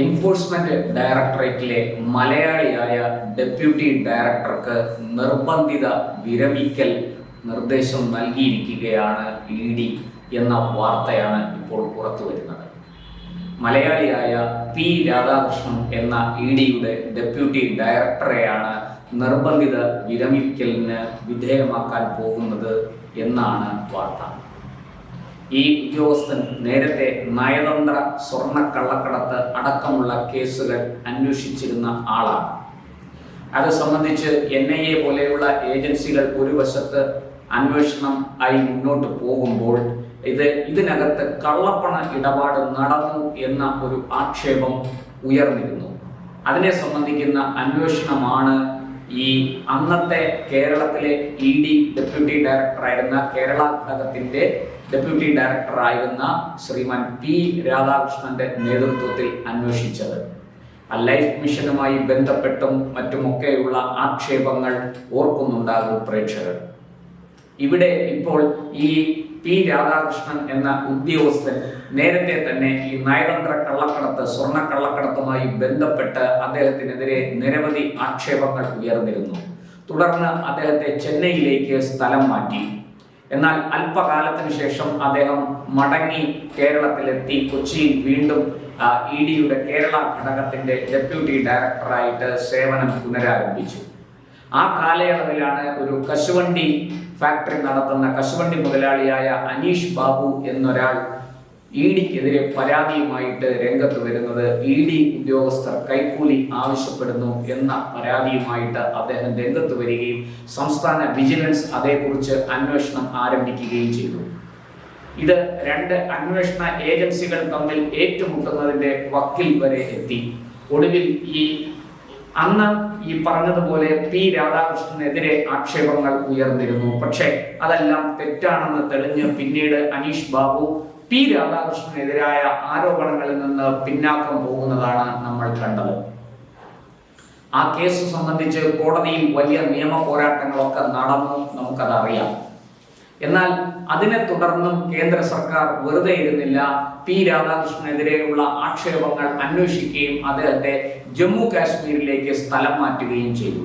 Enforcement ഡയറക്ടറേറ്റിലെ മലയാളിയായ deputy ഡയറക്ടർക്ക് നിർബന്ധിത വിരമിക്കൽ നിർദ്ദേശം നൽകിയിരിക്കുകയാണ് ഇ ഡി എന്ന വാർത്തയാണ് ഇപ്പോൾ പുറത്തു വരുന്നത്. മലയാളിയായ പി രാധാകൃഷ്ണൻ എന്ന ഇ ഡിയുടെ ഡെപ്യൂട്ടി ഡയറക്ടറെയാണ് നിർബന്ധിത വിരമിക്കലിന് വിധേയമാക്കാൻ പോകുന്നത് എന്നാണ് വാർത്ത. ഈ ഉദ്യോഗസ്ഥൻ നേരത്തെ നയതന്ത്ര സ്വർണ കള്ളക്കടത്ത് അടക്കമുള്ള കേസുകൾ അന്വേഷിച്ചിരുന്ന ആളാണ്. അത് സംബന്ധിച്ച് എൻ ഐ എ പോലെയുള്ള ഏജൻസികൾ ഒരു വശത്ത് അന്വേഷണം ആയി മുന്നോട്ട് പോകുമ്പോൾ ഇത് ഇതിനകത്ത് കള്ളപ്പണ ഇടപാട് നടന്നു എന്ന ഒരു ആക്ഷേപം ഉയർന്നിരുന്നു. അതിനെ സംബന്ധിക്കുന്ന അന്വേഷണമാണ് ഈ അന്നത്തെ കേരളത്തിലെ ഇ ഡി ഡെപ്യൂട്ടി ഡയറക്ടറായിരുന്ന കേരള ഘടകത്തിന്റെ ഡെപ്യൂട്ടി ഡയറക്ടറായിരുന്ന ശ്രീമാൻ പി രാധാകൃഷ്ണന്റെ നേതൃത്വത്തിൽ അന്വേഷിച്ചത്. ലൈഫ് മിഷനുമായി ബന്ധപ്പെട്ടും മറ്റുമൊക്കെയുള്ള ആക്ഷേപങ്ങൾ ഓർക്കുന്നുണ്ടാകും പ്രേക്ഷകർ. ഇവിടെ ഇപ്പോൾ ഈ പി രാധാകൃഷ്ണൻ എന്ന ഉദ്യോഗസ്ഥൻ നേരത്തെ തന്നെ ഈ നയതന്ത്ര കള്ളക്കടത്ത് സ്വർണ കള്ളക്കടത്തുമായി ബന്ധപ്പെട്ട് അദ്ദേഹത്തിനെതിരെ നിരവധി ആക്ഷേപങ്ങൾ ഉയർന്നിരുന്നു. തുടർന്ന് അദ്ദേഹത്തെ ചെന്നൈയിലേക്ക് സ്ഥലം മാറ്റി. എന്നാൽ അല്പകാലത്തിന് ശേഷം അദ്ദേഹം മടങ്ങി കേരളത്തിലെത്തി. കൊച്ചിയിൽ വീണ്ടും ഇ ഡിയുടെ കേരള ഘടകത്തിന്റെ ഡെപ്യൂട്ടി ഡയറക്ടറായിട്ട് സേവനം പുനരാരംഭിച്ചു. ആ കാലയളവിലാണ് ഒരു കശുവണ്ടി ഫാക്ടറി നടത്തുന്ന കശുവണ്ടി മുതലാളിയായ അനീഷ് ബാബു എന്നൊരാൾ ഇ ഡിക്കെതിരെ പരാതിയുമായിട്ട് രംഗത്ത് വരുന്നത് ഇ ഡി ഉദ്യോഗസ്ഥർ കൈക്കൂലി ആവശ്യപ്പെടുന്നു എന്ന പരാതിയുമായിട്ട് അദ്ദേഹം രംഗത്ത് വരികയും സംസ്ഥാന വിജിലൻസ് അതേക്കുറിച്ച് അന്വേഷണം ആരംഭിക്കുകയും ചെയ്തു. ഇത് രണ്ട് അന്വേഷണ ഏജൻസികൾ തമ്മിൽ ഏറ്റുമുട്ടുന്നതിന്റെ വക്കിൽ വരെ എത്തി. ഒടുവിൽ ഈ അന്ന് ഈ പറഞ്ഞതുപോലെ പി രാധാകൃഷ്ണനെതിരെ ആക്ഷേപങ്ങൾ ഉയർന്നിരുന്നു. പക്ഷേ അതെല്ലാം തെറ്റാണെന്ന് തെളിഞ്ഞ് പിന്നീട് അനീഷ് ബാബു പി രാധാകൃഷ്ണനെതിരായ ആരോപണങ്ങളിൽ നിന്ന് പിന്നാക്കം പോകുന്നതാണ് നമ്മൾ കണ്ടത്. ആ കേസ് സംബന്ധിച്ച് കോടതിയിൽ വലിയ നിയമ പോരാട്ടങ്ങളൊക്കെ നടന്നു. നമുക്കത് അറിയാം എന്നാൽ അതിനെ തുടർന്നും കേന്ദ്ര സർക്കാർ വെറുതെ ഇരുന്നില്ല. പി രാധാകൃഷ്ണനെതിരെയുള്ള ആക്ഷേപങ്ങൾ അന്വേഷിക്കുകയും അദ്ദേഹത്തെ ജമ്മു കാശ്മീരിലേക്ക് സ്ഥലം മാറ്റുകയും ചെയ്തു.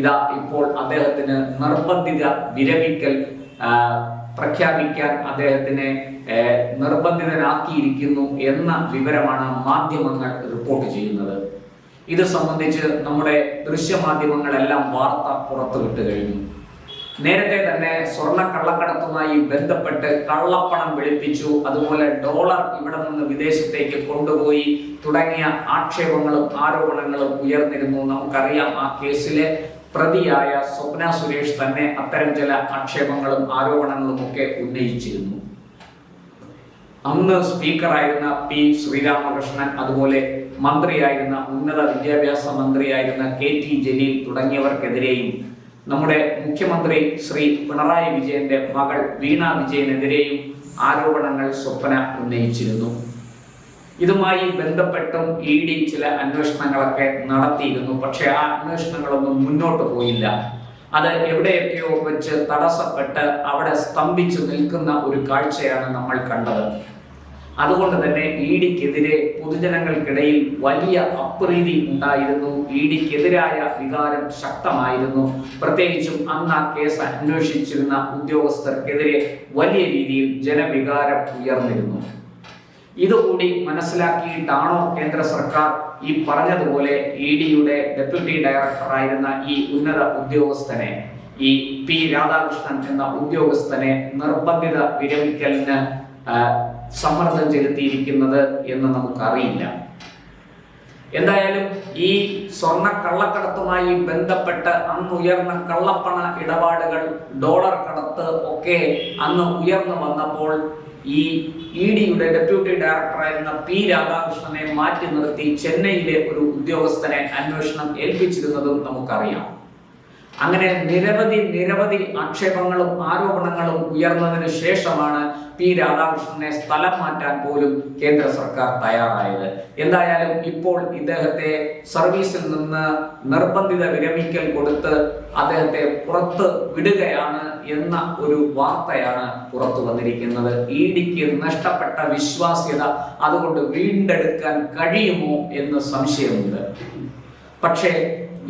ഇതാ ഇപ്പോൾ അദ്ദേഹത്തിന് നിർബന്ധിത വിരമിക്കൽ പ്രഖ്യാപിക്കാൻ അദ്ദേഹത്തിനെ നിർബന്ധിതനാക്കിയിരിക്കുന്നു എന്ന വിവരമാണ് മാധ്യമങ്ങൾ റിപ്പോർട്ട് ചെയ്യുന്നത്. ഇത് സംബന്ധിച്ച് നമ്മുടെ ദൃശ്യമാധ്യമങ്ങളെല്ലാം വാർത്ത പുറത്തുവിട്ട് കഴിഞ്ഞു. നേരത്തെ തന്നെ സ്വർണ കള്ളക്കടത്തുമായി ബന്ധപ്പെട്ട് കള്ളപ്പണം വെളുപ്പിച്ചു. അതുപോലെ ഡോളർ ഇവിടെ നിന്ന് വിദേശത്തേക്ക് കൊണ്ടുപോയി തുടങ്ങിയ ആക്ഷേപങ്ങളും ആരോപണങ്ങളും ഉയർന്നിരുന്നു. നമുക്കറിയാം ആ കേസിലെ പ്രതിയായ സ്വപ്ന സുരേഷ് തന്നെ അത്തരം ചില ആക്ഷേപങ്ങളും ആരോപണങ്ങളും ഒക്കെ ഉന്നയിച്ചിരുന്നു. അന്ന് സ്പീക്കറായിരുന്ന പി ശ്രീരാമകൃഷ്ണൻ അതുപോലെ മന്ത്രിയായിരുന്ന ഉന്നത വിദ്യാഭ്യാസ മന്ത്രിയായിരുന്ന കെ ടി ജലീൽ തുടങ്ങിയവർക്കെതിരെയും നമ്മുടെ മുഖ്യമന്ത്രി ശ്രീ പിണറായി വിജയന്റെ മകൾ വീണ വിജയനെതിരെയും ആരോപണങ്ങൾ സ്വപ്ന ഉന്നയിച്ചിരുന്നു. ഇതുമായി ബന്ധപ്പെട്ടും ഇ ഡി ചില അന്വേഷണങ്ങളൊക്കെ നടത്തിയിരുന്നു. പക്ഷേ ആ അന്വേഷണങ്ങളൊന്നും മുന്നോട്ട് പോയില്ല. അത് എവിടെയൊക്കെയോ വെച്ച് തടസ്സപ്പെട്ട് അവിടെ സ്തംഭിച്ചു നിൽക്കുന്ന ഒരു കാഴ്ചയാണ് നമ്മൾ കണ്ടത്. അതുകൊണ്ട് തന്നെ ഇ ഡിക്കെതിരെ പൊതുജനങ്ങൾക്കിടയിൽ വലിയ അപ്രീതി ഉണ്ടായിരുന്നു. ഇ ഡിക്കെതിരായ വികാരം ശക്തമായിരുന്നു. പ്രത്യേകിച്ചും അന്ന് ആ കേസ് അന്വേഷിച്ചിരുന്ന ഉദ്യോഗസ്ഥർക്കെതിരെ വലിയ രീതിയിൽ ജനവികാരം ഉയർന്നിരുന്നു. ഇതുകൂടി മനസ്സിലാക്കിയിട്ടാണോ കേന്ദ്ര സർക്കാർ ഈ പറഞ്ഞതുപോലെ ഇ ഡിയുടെ ഡെപ്യൂട്ടി ഡയറക്ടറായിരുന്ന ഈ ഉന്നത ഉദ്യോഗസ്ഥനെ ഈ പി രാധാകൃഷ്ണൻ എന്ന ഉദ്യോഗസ്ഥനെ നിർബന്ധിത വിരമിക്കലിന് സമ്മർദ്ദം ചെലുത്തിയിരിക്കുന്നത് എന്ന് നമുക്കറിയില്ല. എന്തായാലും ഈ സ്വർണ കള്ളക്കടത്തുമായി ബന്ധപ്പെട്ട് അന്ന് ഉയർന്ന കള്ളപ്പണ ഇടപാടുകൾ ഡോളർ കടത്ത് ഒക്കെ അന്ന് ഉയർന്നു വന്നപ്പോൾ ഈ ഇ ഡിയുടെ ഡെപ്യൂട്ടി ഡയറക്ടറായിരുന്ന പി രാധാകൃഷ്ണനെ മാറ്റി നിർത്തി ചെന്നൈയിലെ ഒരു ഉദ്യോഗസ്ഥനെ അന്വേഷണം ഏൽപ്പിച്ചിരുന്നതും നമുക്കറിയാം. അങ്ങനെ നിരവധി നിരവധി ആക്ഷേപങ്ങളും ആരോപണങ്ങളും ഉയർന്നതിന് ശേഷമാണ് പി രാധാകൃഷ്ണനെ സ്ഥലം മാറ്റാൻ പോലും കേന്ദ്ര സർക്കാർ തയ്യാറായത്. എന്തായാലും ഇപ്പോൾ ഇദ്ദേഹത്തെ സർവീസിൽ നിന്ന് നിർബന്ധിത വിരമിക്കൽ കൊടുത്ത് അദ്ദേഹത്തെ പുറത്ത് വിടുകയാണ് എന്ന ഒരു വാർത്തയാണ് പുറത്തു വന്നിരിക്കുന്നത്. ഇ ഡിക്ക് നഷ്ടപ്പെട്ട വിശ്വാസ്യത അതുകൊണ്ട് വീണ്ടെടുക്കാൻ കഴിയുമോ എന്ന് സംശയമുണ്ട്. പക്ഷേ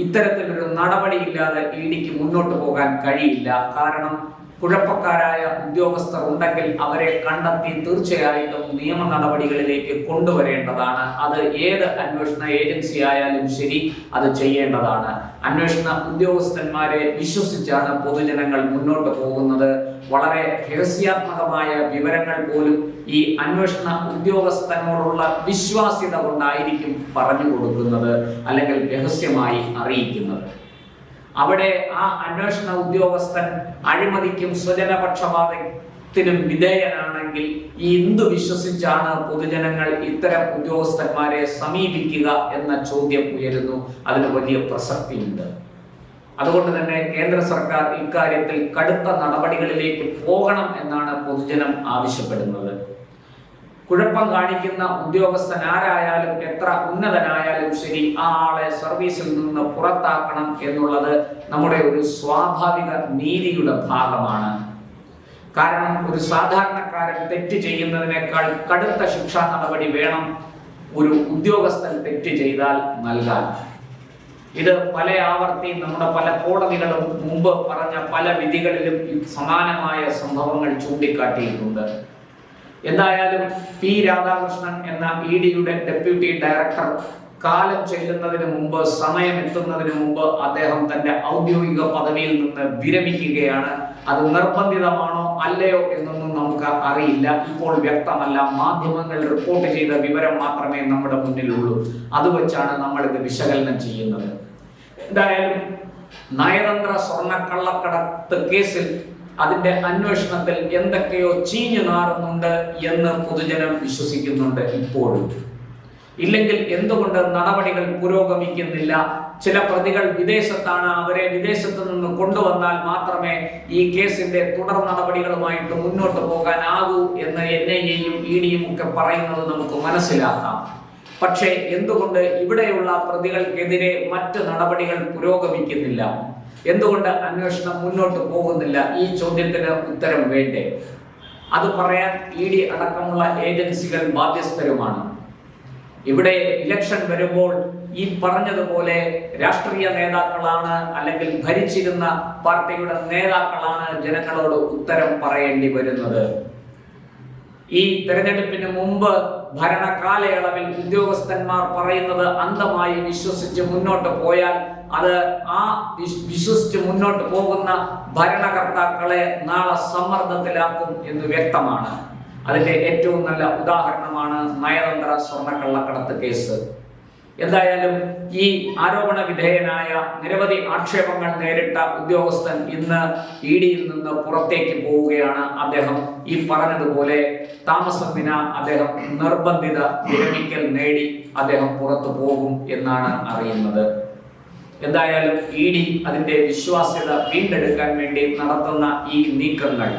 ഇത്തരത്തിലൊരു നടപടിയില്ലാതെ ഇ ഡിക്ക് മുന്നോട്ട് പോകാൻ കഴിയില്ല. കാരണം കുഴപ്പക്കാരായ ഉദ്യോഗസ്ഥർ ഉണ്ടെങ്കിൽ അവരെ കണ്ടെത്തി തീർച്ചയായിട്ടും നിയമ നടപടികളിലേക്ക് കൊണ്ടുവരേണ്ടതാണ്. അത് ഏത് അന്വേഷണ ഏജൻസി ആയാലും ശരി അത് ചെയ്യേണ്ടതാണ്. അന്വേഷണ ഉദ്യോഗസ്ഥന്മാരെ വിശ്വസിച്ചാണ് പൊതുജനങ്ങൾ മുന്നോട്ട് പോകുന്നത്. വളരെ രഹസ്യാത്മകമായ വിവരങ്ങൾ പോലും ഈ അന്വേഷണ ഉദ്യോഗസ്ഥനോടുള്ള വിശ്വാസ്യത കൊണ്ടായിരിക്കും പറഞ്ഞു കൊടുക്കുന്നത് അല്ലെങ്കിൽ രഹസ്യമായി അറിയിക്കുന്നത്. അവിടെ ആ അന്വേഷണ ഉദ്യോഗസ്ഥൻ അഴിമതിക്കും സ്വജനപക്ഷപാതത്തിനും വിധേയനാണെങ്കിൽ ഈ എന്തു വിശ്വസിച്ചാണ് പൊതുജനങ്ങൾ ഇത്തരം ഉദ്യോഗസ്ഥന്മാരെ സമീപിക്കുക എന്ന ചോദ്യം ഉയരുന്നു. അതിന് വലിയ പ്രസക്തിയുണ്ട്. അതുകൊണ്ട് തന്നെ കേന്ദ്ര സർക്കാർ ഇക്കാര്യത്തിൽ കടുത്ത നടപടികളിലേക്ക് പോകണം എന്നാണ് പൊതുജനം ആവശ്യപ്പെടുന്നത്. കുഴപ്പം കാണിക്കുന്ന ഉദ്യോഗസ്ഥൻ ആരായാലും എത്ര ഉന്നതനായാലും ശരി ആ ആളെ സർവീസിൽ നിന്ന് പുറത്താക്കണം എന്നുള്ളത് നമ്മുടെ ഒരു സ്വാഭാവിക നീതിയുടെ ഭാഗമാണ്. കാരണം ഒരു സാധാരണക്കാരൻ തെറ്റ് ചെയ്യുന്നതിനേക്കാൾ കടുത്ത ശിക്ഷാ നടപടി വേണം ഒരു ഉദ്യോഗസ്ഥൻ തെറ്റ് ചെയ്താൽ നൽകാൻ. ഇത് പല ആവർത്തി നമ്മുടെ പല കോടതികളും മുമ്പ് പറഞ്ഞ പല വിധികളിലും സമാനമായ സംഭവങ്ങൾ ചൂണ്ടിക്കാട്ടിയിട്ടുണ്ട്. എന്തായാലും പി രാധാകൃഷ്ണൻ എന്ന ഇ ഡിയുടെ ഡെപ്യൂട്ടി ഡയറക്ടർ കാലം ചെല്ലുന്നതിന് മുമ്പ് സമയം എത്തുന്നതിന് മുമ്പ് അദ്ദേഹം തന്റെ ഔദ്യോഗിക പദവിയിൽ നിന്ന് വിരമിക്കുകയാണ്. അത് നിർബന്ധിതമാണോ അല്ലയോ എന്നൊന്നും നമുക്ക് അറിയില്ല. ഇപ്പോൾ വ്യക്തമല്ല. മാധ്യമങ്ങൾ റിപ്പോർട്ട് ചെയ്ത വിവരം മാത്രമേ നമ്മുടെ മുന്നിലുള്ളൂ. അത് വെച്ചാണ് നമ്മൾ ഇത് വിശകലനം ചെയ്യുന്നത്. എന്തായാലും നയതന്ത്ര സ്വർണക്കള്ളക്കടത്ത് കേസിൽ അതിന്റെ അന്വേഷണത്തിൽ എന്തൊക്കെയോ ചീഞ്ഞു നാറുന്നുണ്ട് എന്ന് പൊതുജനം വിശ്വസിക്കുന്നുണ്ട് ഇപ്പോഴും. ഇല്ലെങ്കിൽ എന്തുകൊണ്ട് നടപടികൾ പുരോഗമിക്കുന്നില്ല? ചില പ്രതികൾ വിദേശത്താണ് അവരെ വിദേശത്ത് നിന്ന് കൊണ്ടുവന്നാൽ മാത്രമേ ഈ കേസിന്റെ തുടർ നടപടികളുമായിട്ട് മുന്നോട്ട് പോകാനാകൂ എന്ന് എൻ ഐ എയും ഇ ഡിയും ഒക്കെ പറയുന്നത് നമുക്ക് മനസ്സിലാക്കാം. പക്ഷേ എന്തുകൊണ്ട് ഇവിടെയുള്ള പ്രതികൾക്കെതിരെ മറ്റ് നടപടികൾ പുരോഗമിക്കുന്നില്ല? എന്തുകൊണ്ട് അന്വേഷണം മുന്നോട്ട് പോകുന്നില്ല? ഈ ചോദ്യത്തിന് ഉത്തരം വേണ്ടേ? അത് പറയാൻ ഇ ഡി അടക്കമുള്ള ഏജൻസികൾ ബാധ്യസ്ഥരുമാണ്. ഇവിടെ ഇലക്ഷൻ വരുമ്പോൾ ഈ പറഞ്ഞതുപോലെ രാഷ്ട്രീയ നേതാക്കളാണ് അല്ലെങ്കിൽ ഭരിച്ചിരുന്ന പാർട്ടിയുടെ നേതാക്കളാണ് ജനങ്ങളോട് ഉത്തരം പറയേണ്ടി വരുന്നത്. ഈ തെരഞ്ഞെടുപ്പിന് മുമ്പ് ഭരണകാലയളവിൽ ഉദ്യോഗസ്ഥന്മാർ പറയുന്നത് അന്ധമായി വിശ്വസിച്ച് മുന്നോട്ട് പോയാൽ അത് ആ വിശ്- വിശ്വസിച്ച് മുന്നോട്ട് പോകുന്ന ഭരണകർത്താക്കളെ നാളെ സമ്മർദ്ദത്തിലാക്കും എന്ന് വ്യക്തമാണ്. അതിന്റെ ഏറ്റവും നല്ല ഉദാഹരണമാണ് നയതന്ത്ര സ്വർണക്കള്ളക്കടത്ത് കേസ്. എന്തായാലും ഈ ആരോപണ വിധേയനായ നിരവധി ആക്ഷേപങ്ങൾ നേരിട്ട ഉദ്യോഗസ്ഥൻ ഇന്ന് ഇ ഡിയിൽ നിന്ന് പുറത്തേക്ക് പോവുകയാണ് അദ്ദേഹം. ഈ പറഞ്ഞതുപോലെ താമസത്തിന അദ്ദേഹം നിർബന്ധിത വിരമിക്കൽ നേടി അദ്ദേഹം പുറത്തു പോകും എന്നാണ് അറിയുന്നത്. എന്തായാലും ഇ ഡി അതിന്റെ വിശ്വാസ്യത വീണ്ടെടുക്കാൻ വേണ്ടി നടത്തുന്ന ഈ നീക്കങ്ങൾ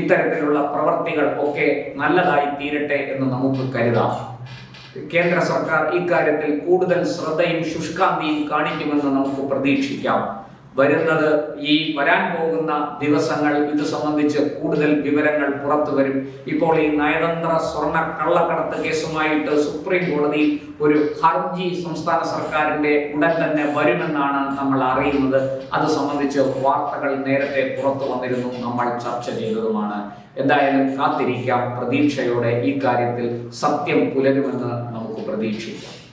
ഇത്തരത്തിലുള്ള പ്രവർത്തികൾ ഒക്കെ നല്ലതായി തീരട്ടെ എന്ന് നമുക്ക് കരുതാം. കേന്ദ്ര സർക്കാർ ഇക്കാര്യത്തിൽ കൂടുതൽ ശ്രദ്ധയും ശുഷ്കാന്തിയും കാണിക്കുമെന്ന് നമുക്ക് പ്രതീക്ഷിക്കാം. വരുന്നത് ഈ വരാൻ പോകുന്ന ദിവസങ്ങൾ ഇത് സംബന്ധിച്ച് കൂടുതൽ വിവരങ്ങൾ പുറത്തു വരും. ഇപ്പോൾ ഈ നയതന്ത്ര സ്വർണ കള്ളക്കടത്ത് കേസുമായിട്ട് സുപ്രീം കോടതിയിൽ ഒരു ഹർജി സംസ്ഥാന സർക്കാരിന്റെ ഉടൻ തന്നെ വരുമെന്നാണ് നമ്മൾ അറിയുന്നത്. അത് സംബന്ധിച്ച് വാർത്തകൾ നേരത്തെ പുറത്തു വന്നിരുന്നു. നമ്മൾ ചർച്ച ചെയ്തതുമാണ്. എന്തായാലും കാത്തിരിക്കാം. പ്രതീക്ഷയോടെ ഈ കാര്യത്തിൽ സത്യം പുലരുമെന്ന് നമുക്ക് പ്രതീക്ഷിക്കാം.